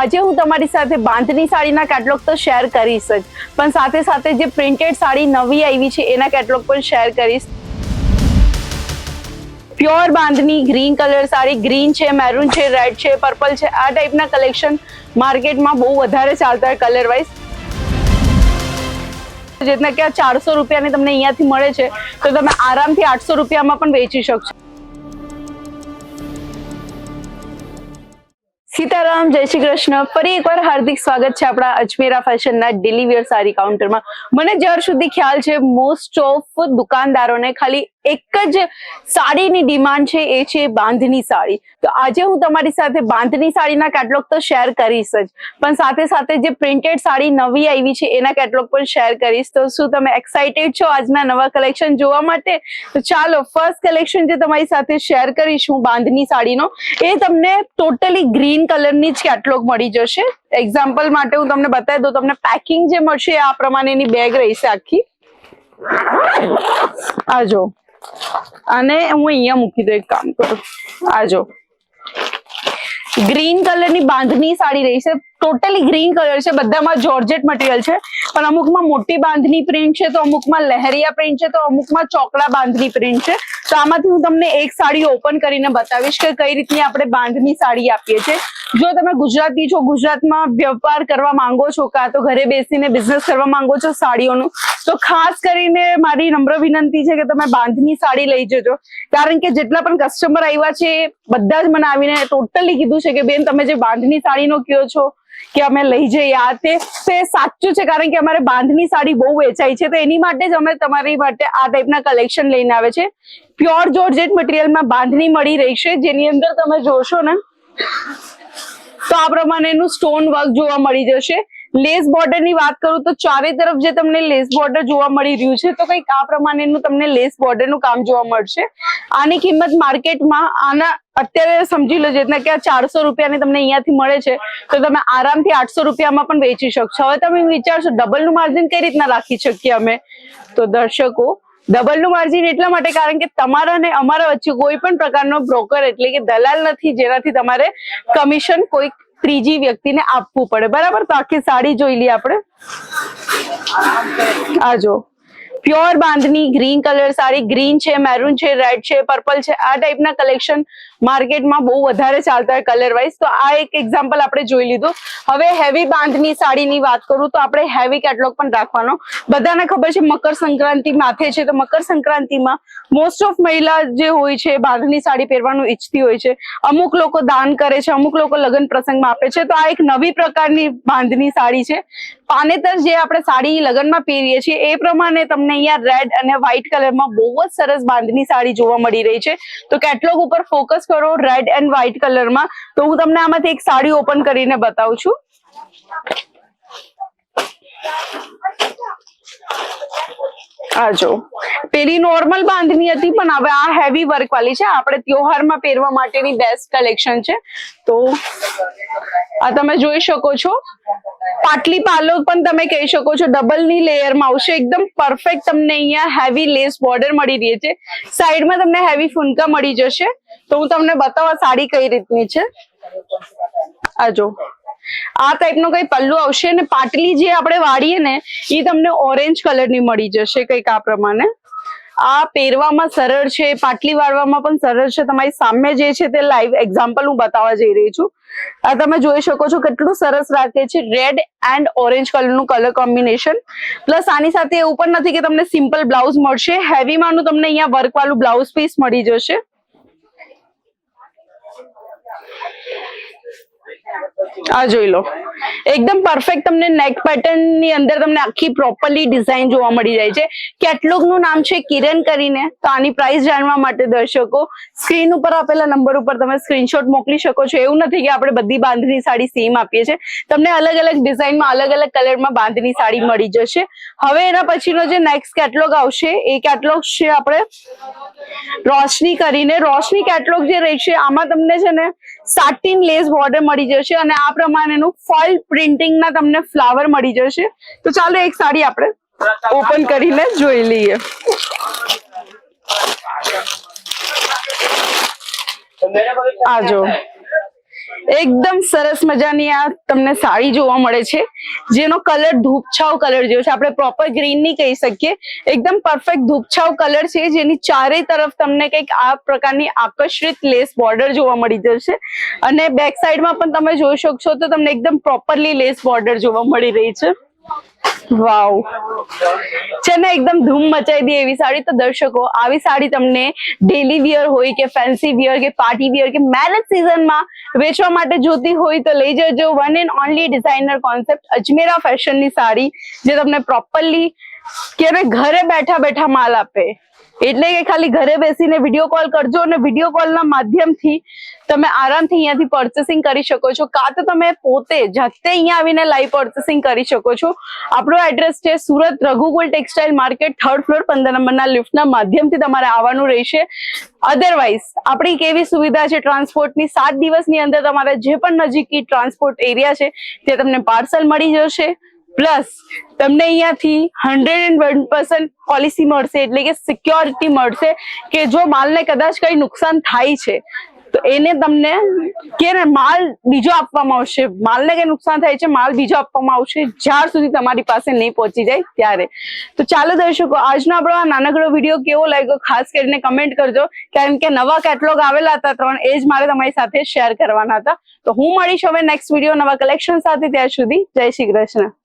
આજે હું તમારી સાથે બાંધણી સાડીના કેટલોગ તો શેર કરીશ જ. પણ સાથે સાથે જે પ્રિન્ટેડ સાડી નવી આવી છે, એના કેટલોગ પણ શેર કરીશ. Pure bandhani green colour sari green છે મેરૂન છે રેડ છે પર્પલ છે, આ ટાઈપના કલેક્શન માર્કેટમાં બહુ વધારે ચાલતા હોય કલર વાઇઝ જેટના કે ચારસો રૂપિયાની તમને અહીંયાથી મળે છે, તો તમે આરામથી આઠસો રૂપિયામાં પણ વેચી શકશો. સીતારામ, જય શ્રી કૃષ્ણ. ફરી એકવાર હાર્દિક સ્વાગત છે આપણા અજમેરા ફેશનના ડેલી વેર સારી કાઉન્ટરમાં મને જ્યાર સુધી ખ્યાલ છે મોસ્ટ ઓફ દુકાનદારોને ખાલી એક જ સાડીની ડિમાન્ડ છે, એ છે બાંધની સાડી. તો આજે હું તમારી સાથે બાંધની સાડીના કેટલોગ તો શેર કરીશ જ. પણ સાથે સાથે જે પ્રિન્ટેડ સાડી નવી આવી છે, એના કેટલોગ પણ શેર કરીશ. તો શું તમે એક્સાઇટેડ છો આજના નવા કલેક્શન જોવા માટે? તો ચાલો ફર્સ્ટ કલેક્શન જે તમારી સાથે શેર કરીશ હું બાંધની સાડીનો, એ તમને ટોટલી ગ્રીન કલરની જ કેટલોગ મળી જશે. એક્ઝામ્પલ માટે હું તમને બતાવી દઉં, તમને પેકિંગ જે મળશે આ પ્રમાણેની બેગ રહેશે આખી. આ જો. અને હું અહીંયા મૂકી દઉં એક કામ કરું. આ જો. ગ્રીન કલરની બાંધણી સાડી રહી છે. ટોટલી ગ્રીન કલર છે. બધામાં જોર્જેટ મટીરિયલ છે. પણ અમુકમાં મોટી બાંધણી પ્રિન્ટ છે, તો અમુકમાં લહેરિયા પ્રિન્ટ છે, તો અમુકમાં ચોકડા બાંધણી પ્રિન્ટ છે. તો આમાંથી હું તમને એક સાડી ઓપન કરીને બતાવીશ કે કઈ રીતની આપણે બાંધણી સાડી આપીએ છીએ. જો તમે ગુજરાતી છો, ગુજરાતમાં વેપાર કરવા માંગો છો, કાં તો ઘરે બેસીને બિઝનેસ કરવા માંગો છો સાડીઓનું તો ખાસ કરીને મારી નમ્ર વિનંતી છે કે તમે બાંધની સાડી લઈ જજો. કારણ કે જેટલા પણ કસ્ટમર આવ્યા છે, બધા જ મને આવીને ટોટલી કીધું છે કે, બેન, તમે જે બાંધની સાડીનો કયો છો કે અમે લઈ જઈએ આ તે. સાચું છે, કારણ કે અમારે બાંધની સાડી બહુ વેચાય છે. તો એની માટે જ અમે તમારી માટે આ ટાઈપના કલેક્શન લઈને આવે છે. પ્યોર જોર્જેટ મટીરિયલમાં બાંધણી મળી રહેશે જેની અંદર તમે જોશો ને, તો આ પ્રમાણેનું સ્ટોન વર્ક જોવા મળી જશે. લેસ બોર્ડરની વાત કરું તો ચારે તરફ જે તમને લેસ બોર્ડર જોવા મળી રહ્યું છે, તો કંઈક આ પ્રમાણેનું તમને લેસ બોર્ડરનું કામ જોવા મળશે. આની કિંમત માર્કેટમાં આના અત્યારે સમજી લો જેટલા કે આ ચારસો રૂપિયાની તમને અહીંયાથી મળે છે, તો તમે આરામથી આઠસો રૂપિયામાં પણ વેચી શકશો. હવે તમે વિચારશો ડબલનું માર્જિન કઈ રીતના રાખી શકીએ અમે? તો દર્શકો ડબલનું માર્જિન એટલા માટે કારણ કે તમારા અને અમારા વચ્ચે કોઈ પણ પ્રકારનો બ્રોકર એટલે કે દલાલ નથી જેનાથી તમારે કમિશન કોઈ ત્રીજી વ્યક્તિને આપવું પડે. બરાબર? તો આખી સાડી જોઈ લઈએ આપણે. આ જો. Pure bandhani green colour sari. Green છે મેરૂન છે રેડ છે પર્પલ છે. આ ટાઈપના કલેક્શન માર્કેટમાં બહુ વધારે ચાલતા હોય કલર વાઇઝ તો આ એક એક્ઝામ્પલ આપણે જોઈ લીધું. હવે હેવી બાંધની સાડીની વાત કરું, તો આપણે હેવી કેટલોગ પણ રાખવાનો. બધાને ખબર છે, મકર સંક્રાંતિ માથે છે, તો મકર સંક્રાંતિમાં મોસ્ટ ઓફ મહિલા જે હોય છે, બાંધની સાડી પહેરવાનું ઈચ્છતી હોય છે. અમુક લોકો દાન કરે છે, અમુક લોકો લગ્ન પ્રસંગમાં આપે છે. તો આ એક નવી પ્રકારની બાંધની સાડી છે. પાનેતર જે આપણે સાડી લગ્નમાં પહેરીએ છીએ, એ પ્રમાણે તમને અહીંયા રેડ અને વ્હાઈટ કલરમાં બહુ જ સરસ બાંધની સાડી જોવા મળી રહી છે. તો કેટલોગ ઉપર ફોકસ કરો રેડ એન્ડ વ્હાઈટ કલરમાં તો હું તમને આમાંથી એક સાડી ઓપન કરીને બતાવું છું. આ જો. પેલી નોર્મલ બાંધણી હતી, પણ હવે આ હેવી વર્ક વાળી છે. આપણે ત્યોહારમાં પહેરવા માટેની બેસ્ટ કલેક્શન છે. તો આ તમે જોઈ શકો છો. પાટલી પાલો પણ તમે કહી શકો છો ડબલની લેયરમાં આવશે. એકદમ પરફેક્ટ તમને અહીંયા હેવી લેસ બોર્ડર મળી રહી છે. સાઈડમાં તમને હેવી ફૂનકા મળી જશે. તો હું તમને બતાવવા સાડી કઈ રીતની છે. આ જો. આ ટાઈપનો કઈ પલ્લુ આવશે અને પાટલી જે આપણે વાળીએ ને, એ તમને ઓરેન્જ કલરની મળી જશે કંઈક આ પ્રમાણે. આ પહેરવામાં સરળ છે, પાટલી વાળવામાં પણ સરળ છે. તમારી સામે જે છે તે લાઈવ એક્ઝામ્પલ હું બતાવવા જઈ રહી છું. આ તમે જોઈ શકો છો કેટલું સરસ રાખે છે રેડ એન્ડ ઓરેન્જ કલરનું કલર કોમ્બિનેશન પ્લસ આની સાથે એવું પણ નથી કે તમને સિમ્પલ બ્લાઉઝ મળશે. હેવીમાંનું તમને અહીંયા વર્કવાળું બ્લાઉઝ પીસ મળી જશે. આ જોઈ લો. એકદમ પરફેક્ટ તમને નેક પેટર્નની અંદર તમને આખી પ્રોપરલી ડિઝાઇન જોવા મળી જાય છે. કેટલોગનું નામ છે કિરણ કરીને. તો આની પ્રાઇસ જાણવા માટે દર્શકો સ્ક્રીન ઉપર આપેલા નંબર ઉપર તમે સ્ક્રીનશોટ મોકલી શકો છો. એવું નથી કે આપણે બધી બાંધણી સાડી સેમ આપીએ છીએ. તમને અલગ અલગ ડિઝાઇનમાં અલગ અલગ કલરમાં બાંધણી સાડી મળી જશે. હવે એના પછીનો જે નેક્સ્ટ કેટલોગ આવશે, એ કેટલોગ છે આપણે રોશની કરીને. રોશની કેટલોગ જે રહેશે, આમાં તમને છે ને સાટીન લેસ બોર્ડર મળી જશે અને આ પ્રમાણેનું ફોલ પ્રિન્ટિંગ ના તમને ફ્લાવર મળી જશે. તો ચાલો એક સાડી આપણે ઓપન કરીને જોઈ લઈએ. આ જો. એકદમ સરસ મજાની આ તમને સાડી જોવા મળે છે, જેનો કલર ધૂપછાવ કલર જેવો છે. આપણે પ્રોપર ગ્રીન નહીં કહી શકીએ. એકદમ પરફેક્ટ ધૂપછાવ કલર છે. જેની ચારેય તરફ તમને કંઈક આ પ્રકારની આકર્ષિત લેસ બોર્ડર જોવા મળી જશે અને બેક સાઈડમાં પણ તમે જોઈ શકશો તો તમને એકદમ પ્રોપરલી લેસ બોર્ડર જોવા મળી રહી છે. વાવ. છે ને એકદમ ધૂમ મચાઈ દે એવી સાડી તો દર્શકો, આવી સાડી તમને ડેલી વિયર હોય કે ફેન્સી વિયર કે પાર્ટી વિયર કે મેરેજ સિઝનમાં વેચવા માટે જોતી હોય તો લઈ જજો. One and only designer concept Ajmera ફેશનની sari, જે તમને પ્રોપરલી કે ઘરે બેઠા બેઠા માલ આપે. એટલે કે ખાલી ઘરે બેસીને વીડિયો કોલ કરજો અને વીડિયો કોલના માધ્યમથી તમે આરામથી અહીંયાથી પર્ચેસિંગ કરી શકો છો. કાં તો તમે પોતે જાતે અહીંયા આવીને લાઈવ પર્ચેસિંગ કરી શકો છો. આપણો એડ્રેસ છે Surat Raghukul textile market third floor પંદર નંબરના લિફ્ટના માધ્યમથી તમારે આવવાનું રહેશે. અધરવાઇઝ આપણી કેવી સુવિધા છે ટ્રાન્સપોર્ટની સાત દિવસની અંદર તમારે જે પણ નજીકી ટ્રાન્સપોર્ટ એરિયા છે તે તમને પાર્સલ મળી જશે. પ્લસ તમને અહીંયાથી hundred and one percent policy મળશે, એટલે કે સિક્યોરિટી મળશે કે જો માલને કદાચ કઈ નુકસાન થાય છે, તો એને તમને કે માલ બીજો આપવામાં આવશે. માલને કઈ નુકસાન થાય છે, માલ બીજો આપવામાં આવશે જ્યાર સુધી તમારી પાસે નહીં પહોંચી જાય ત્યારે. તો ચાલો દર્શકો, આજનો આપણો આ નાનકડો વીડિયો કેવો લાગ્યો? ખાસ કરીને કમેન્ટ કરજો. કારણ કે નવા કેટલોગ આવેલા હતા ત્રણ, એ જ મારે તમારી સાથે શેર કરવાના હતા. તો હું મળીશ હવે નેક્સ્ટ વીડિયો નવા કલેક્શન સાથે. ત્યાં સુધી જય શ્રી કૃષ્ણ.